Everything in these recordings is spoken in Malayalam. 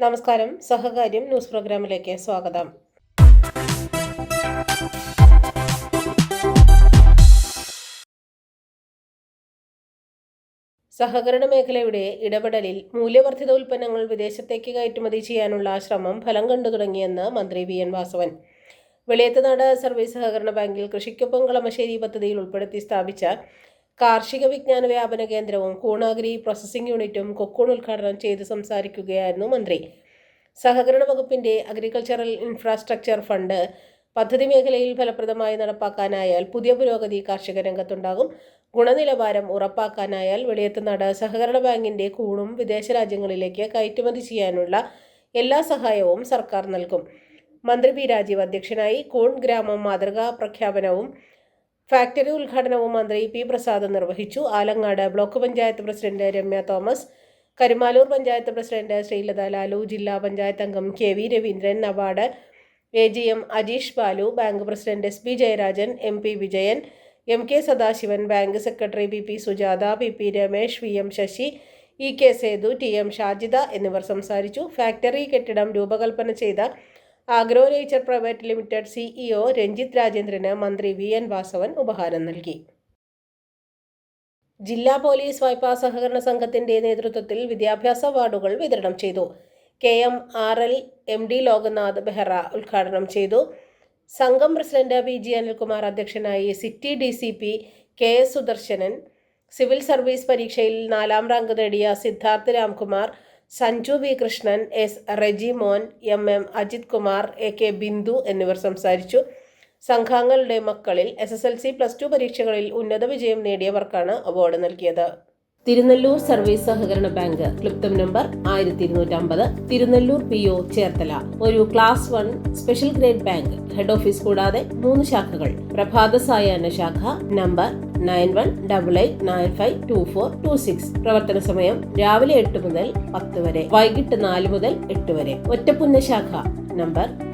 നമസ്കാരം. സഹകാര്യം ന്യൂസ് പ്രോഗ്രാമിലേക്ക് സ്വാഗതം. സഹകരണ മേഖലയുടെ ഇടപെടലിൽ മൂല്യവർദ്ധിത ഉൽപ്പന്നങ്ങൾ വിദേശത്തേക്ക് കയറ്റുമതി ചെയ്യാനുള്ള ശ്രമം ഫലം കണ്ടു തുടങ്ങിയെന്ന് മന്ത്രി V. N. Vasavan. Veliyathunadu service സഹകരണ ബാങ്കിൽ കൃഷിക്കൊപ്പം കളമശ്ശേരി പദ്ധതിയിൽ ഉൾപ്പെടുത്തി സ്ഥാപിച്ച കാർഷിക വിജ്ഞാന വ്യാപന കേന്ദ്രവും കൂണാഗിരി പ്രോസസ്സിംഗ് യൂണിറ്റും കൊക്കൂൺ ഉദ്ഘാടനം ചെയ്ത് സംസാരിക്കുകയായിരുന്നു മന്ത്രി. സഹകരണ വകുപ്പിന്റെ അഗ്രികൾച്ചറൽ ഇൻഫ്രാസ്ട്രക്ചർ ഫണ്ട് പദ്ധതി മേഖലയിൽ ഫലപ്രദമായി നടപ്പാക്കാനായാൽ പുതിയ പുരോഗതി കാർഷിക രംഗത്തുണ്ടാകും. ഗുണനിലവാരം ഉറപ്പാക്കാനായാൽ വെളിയത്തുനാട് സഹകരണ ബാങ്കിന്റെ കൂണും വിദേശ രാജ്യങ്ങളിലേക്ക് കയറ്റുമതി ചെയ്യാനുള്ള എല്ലാ സഹായവും സർക്കാർ നൽകും. മന്ത്രി പി രാജീവ് അധ്യക്ഷനായി കൂൺ ഗ്രാമം മാതൃകാ പ്രഖ്യാപനവും ഫാക്ടറി ഉദ്ഘാടനവും മന്ത്രി പി പ്രസാദ് നിർവഹിച്ചു. Alangad block panchayat president Ramya Thomas Karumalloor panchayat president Sreelatha Lalu ജില്ലാ പഞ്ചായത്ത് അംഗം K V Raveendran award A G M Ajeesh Balu bank president S P Jayarajan M P Vijayan M K Sadasivan bank secretary P P Sujatha P P Ramesh V M Sasi E K Sethu T M Shajida എന്നിവർ സംസാരിച്ചു. ഫാക്ടറി കെട്ടിടം രൂപകൽപ്പന ചെയ്ത agro nature private limited CEO Ranjith രാജേന്ദ്രന് മന്ത്രി വി എൻ വാസവൻ ഉപഹാരം നൽകി. ജില്ലാ പോലീസ് വായ്പാ സഹകരണ സംഘത്തിന്റെ നേതൃത്വത്തിൽ വിദ്യാഭ്യാസ അവാർഡുകൾ വിതരണം ചെയ്തു. K M R L M D Loknath Behera ഉദ്ഘാടനം ചെയ്തു. സംഘം പ്രസിഡന്റ് വി ജി അനിൽകുമാർ അധ്യക്ഷനായി city D C P K S Sudarsanan. Civil service പരീക്ഷയിൽ നാലാം റാങ്ക് നേടിയ Siddharth Ramkumar Sanju V. Krishnan S. Reji Mon M. M. Ajith Kumar A. K. Bindu എന്നിവർ സംസാരിച്ചു. സംഘാംഗങ്ങളുടെ മക്കളിൽ S S L C plus two പരീക്ഷകളിൽ ഉന്നത വിജയം നേടിയവർക്കാണ് അവാർഡ് നൽകിയത്. തിരുനെല്ലൂർ സർവീസ് സഹകരണ ബാങ്ക് ക്ലിപ്തം നമ്പർ ആയിരത്തി ഇരുന്നൂറ്റമ്പത് തിരുനെല്ലൂർ പി ഒ ചേർത്തല. ഒരു class one special grade bank head office കൂടാതെ മൂന്ന് ശാഖകൾ. പ്രഭാത സായാഹ്ന ശാഖ number nine one double eight nine five two four two six. പ്രവർത്തന സമയം രാവിലെ എട്ട് മുതൽ പത്ത് വരെ. വൈകിട്ട് നാല് മുതൽ എട്ട് വരെ. ഒറ്റപ്പുന്ന ശാഖ number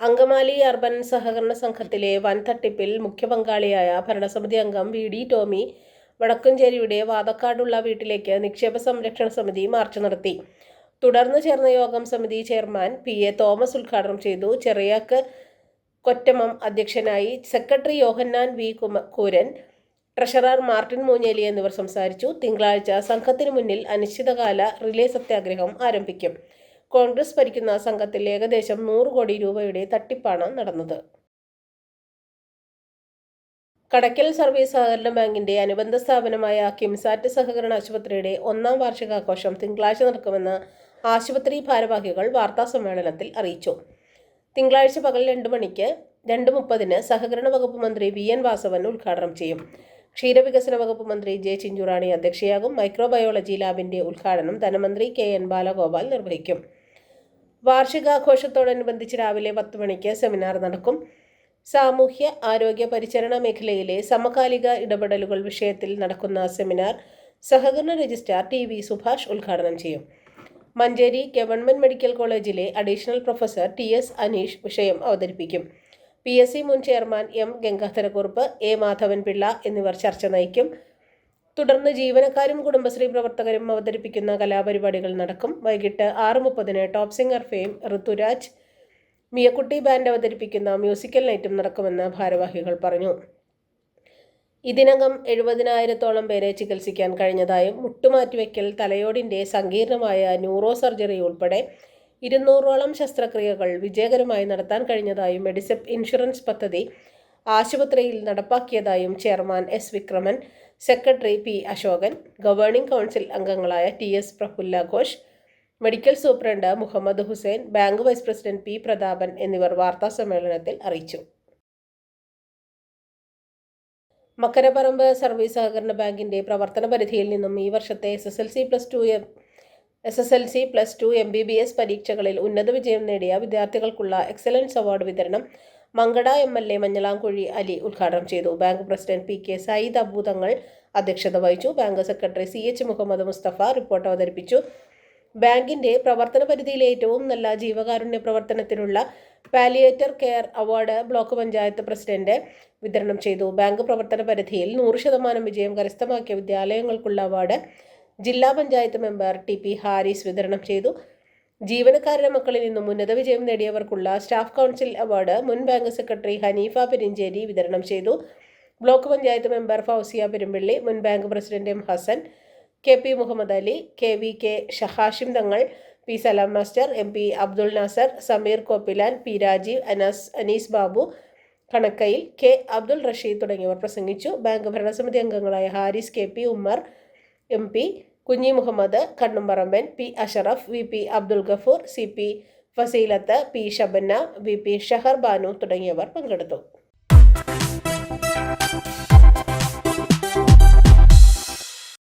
അങ്കമാലി അർബൻ സഹകരണ സംഘത്തിലെ വൻ തട്ടിപ്പിൽ മുഖ്യ പങ്കാളിയായ ഭരണസമിതി അംഗം വി ഡി ടോമി വടക്കുംചേരിയുടെ വാതക്കാടുള്ള വീട്ടിലേക്ക് നിക്ഷേപ സംരക്ഷണ സമിതി മാർച്ച് നടത്തി. തുടർന്ന് ചേർന്ന യോഗം സമിതി ചെയർമാൻ പി എ തോമസ് ഉദ്ഘാടനം ചെയ്തു. ചെറിയാക്ക് കൊറ്റമം അധ്യക്ഷനായി secretary Yohannan V Kooran treasurer Martin Moonjely എന്നിവർ സംസാരിച്ചു. തിങ്കളാഴ്ച സംഘത്തിനു മുന്നിൽ അനിശ്ചിതകാല റിലേ സത്യാഗ്രഹം ആരംഭിക്കും. കോൺഗ്രസ് ഭരിക്കുന്ന സംഘത്തിൽ ഏകദേശം നൂറ് കോടി രൂപയുടെ തട്ടിപ്പാണ് നടന്നത്. കടക്കൽ സർവീസ് സഹകരണ ബാങ്കിന്റെ അനുബന്ധ സ്ഥാപനമായ കിംസാറ്റ് സഹകരണ ആശുപത്രിയുടെ ഒന്നാം വാർഷികാഘോഷം തിങ്കളാഴ്ച നടക്കുമെന്ന് ആശുപത്രി ഭാരവാഹികൾ വാർത്താ സമ്മേളനത്തിൽ അറിയിച്ചു. തിങ്കളാഴ്ച പകൽ രണ്ട് മണിക്ക് രണ്ട് മുപ്പതിന് സഹകരണ വകുപ്പ് മന്ത്രി വി. എൻ. വാസവൻ ഉദ്ഘാടനം ചെയ്യും. ക്ഷീരവികസന വകുപ്പ് മന്ത്രി ജെ. ചിഞ്ചുറാണി അധ്യക്ഷയാകും. മൈക്രോബയോളജി ലാബിന്റെ ഉദ്ഘാടനം ധനമന്ത്രി കെ. എൻ. ബാലഗോപാൽ നിർവഹിക്കും. വാർഷികാഘോഷത്തോടനുബന്ധിച്ച് രാവിലെ പത്ത് മണിക്ക് സെമിനാർ നടക്കും. സാമൂഹ്യ ആരോഗ്യ പരിചരണ മേഖലയിലെ സമകാലിക ഇടപെടലുകൾ വിഷയത്തിൽ നടക്കുന്ന സെമിനാർ സഹകരണ രജിസ്ട്രാർ ടി വി സുഭാഷ് ഉദ്ഘാടനം ചെയ്യും. മഞ്ചേരി ഗവൺമെന്റ് മെഡിക്കൽ കോളേജിലെ additional professor T S Aneesh വിഷയം അവതരിപ്പിക്കും. പി എസ് സി മുൻ chairman M Gangadharakurup A Madhavan Pillai എന്നിവർ ചർച്ച നയിക്കും. തുടർന്ന് ജീവനക്കാരും കുടുംബശ്രീ പ്രവർത്തകരും അവതരിപ്പിക്കുന്ന കലാപരിപാടികൾ നടക്കും. വൈകിട്ട് ആറ് മുപ്പതിന് top singer fame Rithuraj Miyakutty band അവതരിപ്പിക്കുന്ന മ്യൂസിക്കൽ നൈറ്റും നടക്കുമെന്ന് ഭാരവാഹികൾ പറഞ്ഞു. ഇതിനകം എഴുപതിനായിരത്തോളം പേരെ ചികിത്സിക്കാൻ കഴിഞ്ഞതായും മുട്ടുമാറ്റിവെക്കൽ തലയോടിന്റെ സങ്കീർണമായ ന്യൂറോ സർജറി ഉൾപ്പെടെ ഇരുന്നൂറോളം ശസ്ത്രക്രിയകൾ വിജയകരമായി നടത്താൻ കഴിഞ്ഞതായും മെഡിസെപ് ഇൻഷുറൻസ് പദ്ധതി ആശുപത്രിയിൽ നടപ്പാക്കിയതായും chairman S Vikraman secretary P Asokan governing council അംഗങ്ങളായ T S Prafulla Ghosh medical superintendent Muhammad Hussain bank vice president P Prathapan എന്നിവർ വാർത്താ സമ്മേളനത്തിൽ അറിയിച്ചു. മക്കരപ്പറമ്പ് സർവീസ് സഹകരണ ബാങ്കിന്റെ പ്രവർത്തന പരിധിയിൽ നിന്നും ഈ വർഷത്തെ S S L C plus two S S L C plus two M B B S പരീക്ഷകളിൽ ഉന്നത വിജയം നേടിയ വിദ്യാർത്ഥികൾക്കുള്ള എക്സലൻസ് അവാർഡ് വിതരണം Mankada M L A Manjalamkuzhi Ali ഉദ്ഘാടനം ചെയ്തു. Bank president P K Sayyid Abuthangal അധ്യക്ഷത വഹിച്ചു. Bank secretary C H Muhammad Musthafa report അവതരിപ്പിച്ചു. ബാങ്കിന്റെ പ്രവർത്തന പരിധിയിലെ ഏറ്റവും നല്ല ജീവകാരുണ്യ പ്രവർത്തനത്തിനുള്ള palliative care award block panchayat president വിതരണം ചെയ്തു. ബാങ്ക് പ്രവർത്തന പരിധിയിൽ നൂറ് ശതമാനം വിജയം കരസ്ഥമാക്കിയ വിദ്യാലയങ്ങൾക്കുള്ള അവാർഡ് ജില്ലാ panchayat member T P Haris വിതരണം ചെയ്തു. ജീവനക്കാരുടെ മക്കളിൽ നിന്നും ഉന്നത വിജയം നേടിയവർക്കുള്ള സ്റ്റാഫ് കൗൺസിൽ അവാർഡ് മുൻ ബാങ്ക് സെക്രട്ടറി ഹനീഫ പെരിഞ്ചേരി വിതരണം ചെയ്തു. ബ്ലോക്ക് പഞ്ചായത്ത് മെമ്പർ ഫൗസിയ പെരുമ്പള്ളി മുൻ bank president M Hassan K P Muhammad Ali K V K Shahashim Thangal P Salam master M P Abdul Nasar Sameer Koppilan P Rajeev Anas Anees Babu Kanakkayil K Abdul Rasheed തുടങ്ങിയവർ പ്രസംഗിച്ചു. ബാങ്ക് ഭരണസമിതി അംഗങ്ങളായ Haris K P Ummer M P Kunhi Muhammad Kannumparamban P Ashraf V P Abdul Gafoor C P Faseelath P Shabanna V P Shahar Banu തുടങ്ങിയവർ പങ്കെടുത്തു.